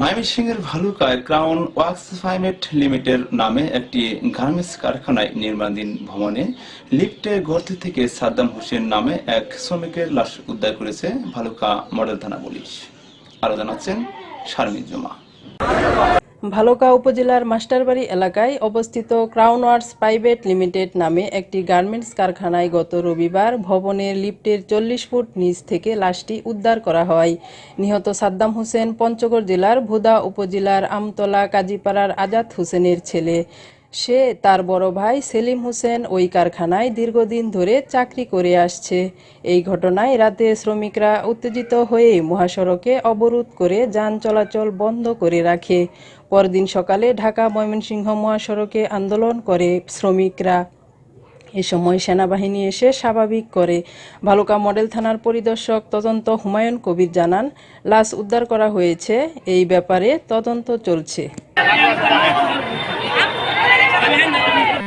ময়মনসিংহের ভালুকায় crown wax private limited নামে একটি গার্মেন্টস কারখানায় নির্মাণাধীন ভবনে লিফটে গর্ত থেকে সাদ্দাম হোসেন নামে এক শ্রমিকের লাশ উদ্ধার করেছে ভালুকা মডেল থানা পুলিশ। আরও জানাচ্ছেন শারমিন জুমা। ভালুকা উপজেলার মাস্টারবাড়ি এলাকায় অবস্থিত ক্রাউন ওয়ার্স প্রাইভেট লিমিটেড নামে একটি গার্মেন্টস কারখানায় গত রবিবার ভবনের লিফটের চল্লিশ ফুট নিচ থেকে লাশটি উদ্ধার করা হয়। নিহত সাদ্দাম হোসেন পঞ্চগড় জেলার ভুদা উপজেলার আমতলা কাজীপাড়ার আজাদ হোসেনের ছেলে। সে তার বড় ভাই সেলিম হোসেন ওই কারখানায় দীর্ঘদিন ধরে চাকরি করে আসছে। এই ঘটনায় রাতে শ্রমিকরা উত্তেজিত হয়ে মহাসড়কে অবরোধ করে যান চলাচল বন্ধ করে রাখে। পরদিন সকালে ঢাকা ময়মনসিংহ মহাসড়কে আন্দোলন করে শ্রমিকরা। এ সময় সেনাবাহিনী এসে স্বাভাবিক করে। ভালুকা মডেল থানার পরিদর্শক তদন্ত হুমায়ুন কবির জানান, লাশ উদ্ধার করা হয়েছে। এই ব্যাপারে তদন্ত চলছে।